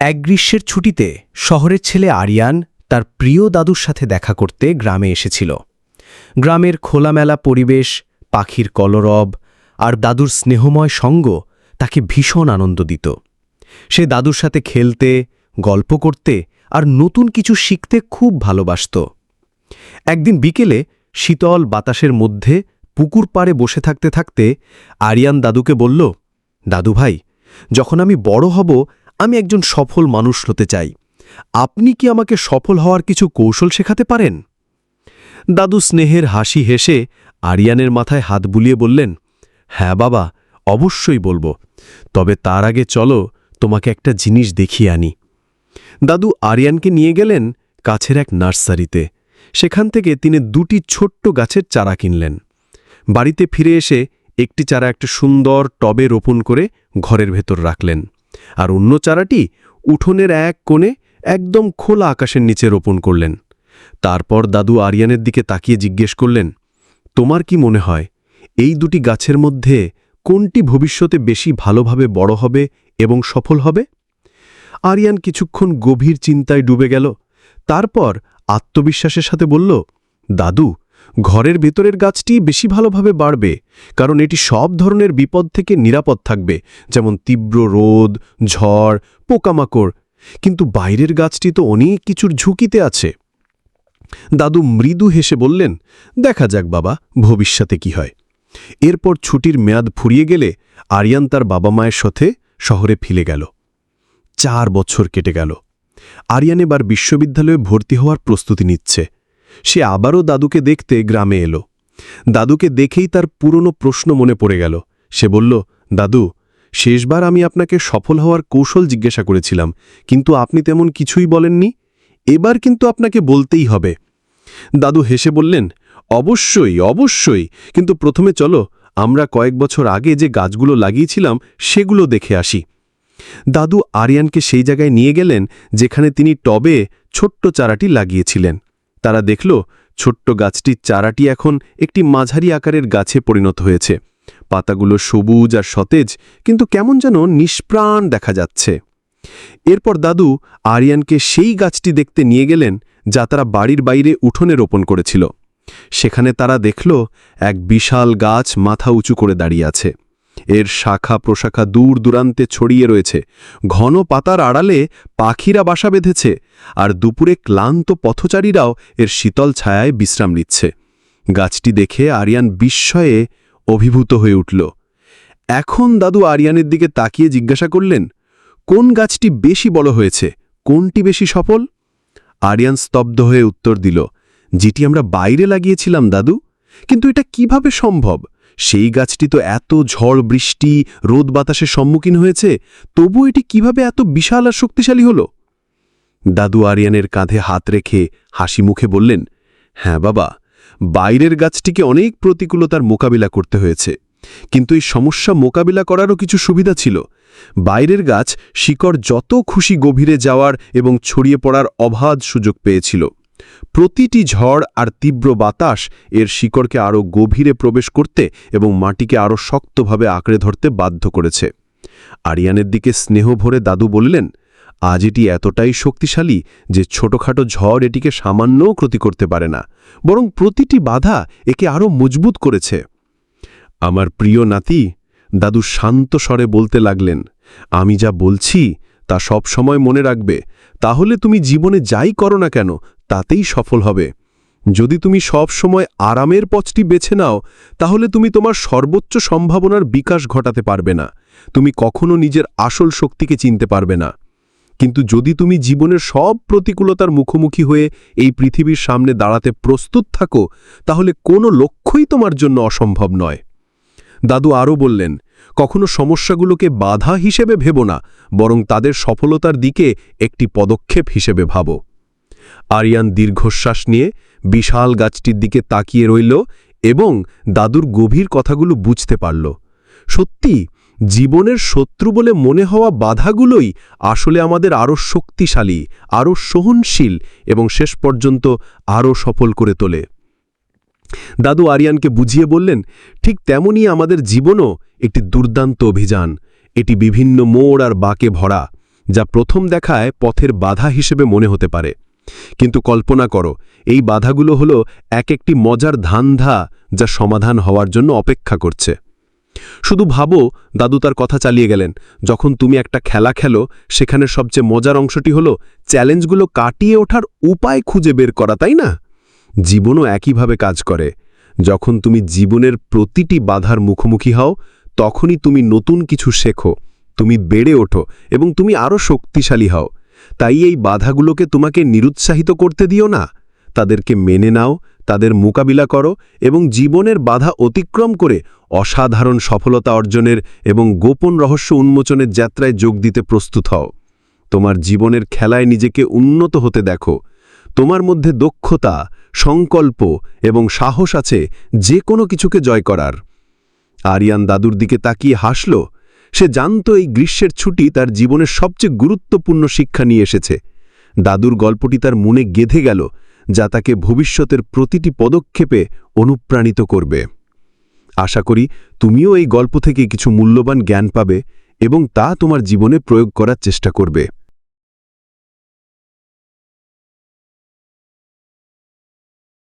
এক গ্রীষ্মের ছুটিতে শহরের ছেলে আরিয়ান তার প্রিয় দাদুর সাথে দেখা করতে গ্রামে এসেছিল। গ্রামের খোলামেলা পরিবেশ, পাখির কলরব আর দাদুর স্নেহময় সঙ্গ তাকে ভীষণ আনন্দ দিত। সে দাদুর সাথে খেলতে, গল্প করতে আর নতুন কিছু শিখতে খুব ভালোবাসত। একদিন বিকেলে শীতল বাতাসের মধ্যে পুকুর পাড়ে বসে থাকতে থাকতে আরিয়ান দাদুকে বলল দাদু ভাই যখন আমি বড় হব আমি একজন সফল মানুষ হতে চাই। আপনি কি আমাকে সফল হওয়ার কিছু কৌশল শেখাতে পারেন? দাদু স্নেহের হাসি হেসে আরিয়ানের মাথায় হাত বুলিয়ে বললেন হ্যাঁ বাবা, অবশ্যই বলব। তবে তার আগে চলো, তোমাকে একটা জিনিস দেখিয়ে আনি। দাদু আরিয়ানকে নিয়ে গেলেন কাছের এক নার্সারিতে। সেখান থেকে তিনি দুটি ছোট্ট গাছের চারা কিনলেন। বাড়িতে ফিরে এসে একটি চারা একটা সুন্দর টবে রোপণ করে ঘরের ভেতর রাখলেন। আর অন্য চারাটি উঠোনের এক কোণে একদম খোলা আকাশের নিচে রোপণ করলেন। তারপর দাদু আরিয়ানের দিকে তাকিয়ে জিজ্ঞেস করলেন, তোমার কি মনে হয়, এই দুটি গাছের মধ্যে কোনটি ভবিষ্যতে বেশি ভালোভাবে বড় হবে এবং সফল হবে? আরিয়ান কিছুক্ষণ গভীর চিন্তায় ডুবে গেল, তারপর আত্মবিশ্বাসের সাথে বলল, দাদু ঘরের ভেতরের গাছটি বেশি ভালোভাবে বাড়বে, কারণ এটি সব ধরনের বিপদ থেকে নিরাপদ থাকবে, যেমন তীব্র রোদ, ঝড়, পোকামাকড়। কিন্তু বাইরের গাছটি তো অনেক কিছুর ঝুঁকিতে আছে। দাদু মৃদু হেসে বললেন, দেখা যাক বাবা, ভবিষ্যতে কি হয়। এরপর ছুটির মেয়াদ ফুরিয়ে গেলে আরিয়ান তার বাবা মায়ের সাথে শহরে ফিরে গেল। চার বছর কেটে গেল। আরিয়ান এবার বিশ্ববিদ্যালয়ে ভর্তি হওয়ার প্রস্তুতি নিচ্ছে। সে আবারও দাদুকে দেখতে গ্রামে এলো। দাদুকে দেখেই তার পুরনো প্রশ্ন মনে পড়ে গেল। সে বলল, দাদু, শেষবার আমি আপনাকে সফল হওয়ার কৌশল জিজ্ঞাসা করেছিলাম, কিন্তু আপনি তেমন কিছুই বলেননি। এবার কিন্তু আপনাকে বলতেই হবে। দাদু হেসে বললেন, অবশ্যই অবশ্যই, কিন্তু প্রথমে চলো, আমরা কয়েক বছর আগে যে গাছগুলো লাগিয়েছিলাম, সেগুলো দেখে আসি। দাদু আরিয়ানকে সেই জায়গায় নিয়ে গেলেন, যেখানে তিনি টবে ছোট্ট চারাটি লাগিয়েছিলেন। তারা দেখল ছোট্ট গাছটির চারাটি এখন একটি মাঝারি আকারের গাছে পরিণত হয়েছে। পাতাগুলো সবুজ আর সতেজ, কিন্তু কেমন যেন নিষ্প্রাণ দেখা যাচ্ছে। এরপর দাদু আরিয়ানকে সেই গাছটি দেখতে নিয়ে গেলেন, যা তারা বাড়ির বাইরে উঠোনে রোপণ করেছিল। সেখানে তারা দেখল এক বিশাল গাছ মাথা উঁচু করে দাঁড়িয়ে আছে। এর শাখা প্রশাখা দূর দূরান্তে ছড়িয়ে রয়েছে। ঘন পাতার আড়ালে পাখিরা বাসা বেঁধেছে আর দুপুরে ক্লান্ত পথচারীরাও এর শীতল ছায়ায় বিশ্রাম নিচ্ছে। গাছটি দেখে আরিয়ান বিস্ময়ে অভিভূত হয়ে উঠল। এখন দাদু আরিয়ানের দিকে তাকিয়ে জিজ্ঞাসা করলেন, কোন গাছটি বেশি বড় হয়েছে? কোনটি বেশি সফল? আরিয়ান স্তব্ধ হয়ে উত্তর দিল, যেটি আমরা বাইরে লাগিয়েছিলাম, দাদু। কিন্তু এটা কীভাবে সম্ভব? সেই গাছটি তো এত ঝড়, বৃষ্টি, রোদ বাতাসের সম্মুখীন হয়েছে তবু এটি কীভাবে এত বিশাল আর শক্তিশালী হল? দাদু আরিয়ানের কাঁধে হাত রেখে হাসি মুখে বললেন হ্যাঁ বাবা, বাইরের গাছটিকে অনেক প্রতিকূলতার মোকাবিলা করতে হয়েছে। কিন্তু এই সমস্যা মোকাবিলা করারও কিছু সুবিধা ছিল। বাইরের গাছ শিকড় যত খুশি গভীরে যাওয়ার এবং ছড়িয়ে পড়ার অবাধ সুযোগ পেয়েছিল। প্রতিটি ঝড় আর তীব্র বাতাস এর শিকড়কে আরও গভীরে প্রবেশ করতে এবং মাটিকে আরও শক্তভাবে আঁকড়ে ধরতে বাধ্য করেছে। আরিয়ানের দিকে স্নেহ ভরে দাদু বললেন, আজ এটি এতটাই শক্তিশালী যে ছোটখাটো ঝড় এটিকে সামান্যও ক্ষতি করতে পারে না, বরং প্রতিটি বাধা একে আরও মজবুত করেছে। আমার প্রিয় নাতি, দাদু শান্ত স্বরে বলতে লাগলেন, আমি যা বলছি তা সব সময় মনে রাখবে, তাহলে তুমি জীবনে যাই করো না কেন তাতেই সফল হবে। যদি তুমি সব সময় আরামের পথটি বেছে নাও, তাহলে তুমি তোমার সর্বোচ্চ সম্ভাবনার বিকাশ ঘটাতে পারবে না। তুমি কখনো নিজের আসল শক্তিকে চিনতে পারবে না। কিন্তু যদি তুমি জীবনের সব প্রতিকূলতার মুখোমুখি হয়ে এই পৃথিবীর সামনে দাঁড়াতে প্রস্তুত থাকো, তাহলে কোনো লক্ষ্যই তোমার জন্য অসম্ভব নয়। দাদু আরও বললেন, কখনো সমস্যাগুলোকে বাধা হিসেবে ভেব না, বরং তাদের সফলতার দিকে একটি পদক্ষেপ হিসেবে ভাবো। আরিয়ান দীর্ঘশ্বাস নিয়ে বিশাল গাছটির দিকে তাকিয়ে রইল এবং দাদুর গভীর কথাগুলো বুঝতে পারল। সত্যি, জীবনের শত্রু বলে মনে হওয়া বাধাগুলোই আসলে আমাদের আরও শক্তিশালী, আরও সহনশীল এবং শেষ পর্যন্ত আরও সফল করে তোলে। দাদু আরিয়ানকে বুঝিয়ে বললেন, ঠিক তেমনই আমাদের জীবনও একটি দুর্দান্ত অভিযান। এটি বিভিন্ন মোড় আর বাঁকে ভরা, যা প্রথম দেখায় পথের বাধা হিসেবে মনে হতে পারে। কিন্তু কল্পনা করো, এই বাধাগুলো হলো এক একটি মজার ধান্ধা যা সমাধান হওয়ার জন্য অপেক্ষা করছে। শুধু ভাবো, দাদু তার কথা চালিয়ে গেলেন, যখন তুমি একটা খেলা খেলো, সেখানে সবচেয়ে মজার অংশটি হলো চ্যালেঞ্জগুলো কাটিয়ে ওঠার উপায় খুঁজে বের করা, তাই না? জীবনও একইভাবে কাজ করে। যখন তুমি জীবনের প্রতিটি বাধার মুখোমুখি হও, তখনই তুমি নতুন কিছু শেখো, তুমি বেড়ে ওঠো এবং তুমি আরও শক্তিশালী হও। তাই এই বাধাগুলোকে তোমাকে নিরুৎসাহিত করতে দিও না। তাদেরকে মেনে নাও, তাদের মোকাবিলা করো এবং জীবনের বাধা অতিক্রম করে অসাধারণ সফলতা অর্জনের এবং গোপন রহস্য উন্মোচনের যাত্রায় যোগ দিতে প্রস্তুত হও। তোমার জীবনের খেলায় নিজেকে উন্নত হতে দেখো। তোমার মধ্যে দক্ষতা, সংকল্প এবং সাহস আছে যে কোনো কিছুকে জয় করার। আরিয়ান দাদুর দিকে তাকিয়ে হাসল সে জানত এই গ্রীষ্মের ছুটি তার জীবনের সবচেয়ে গুরুত্বপূর্ণ শিক্ষা নিয়ে এসেছে। দাদুর গল্পটি তার মনে গেঁধে গেল, যা তাকে ভবিষ্যতের প্রতিটি পদক্ষেপে অনুপ্রাণিত করবে। আশা করি তুমিও এই গল্প থেকে কিছু মূল্যবান জ্ঞান পাবে এবং তা তোমার জীবনে প্রয়োগ করার চেষ্টা করবে।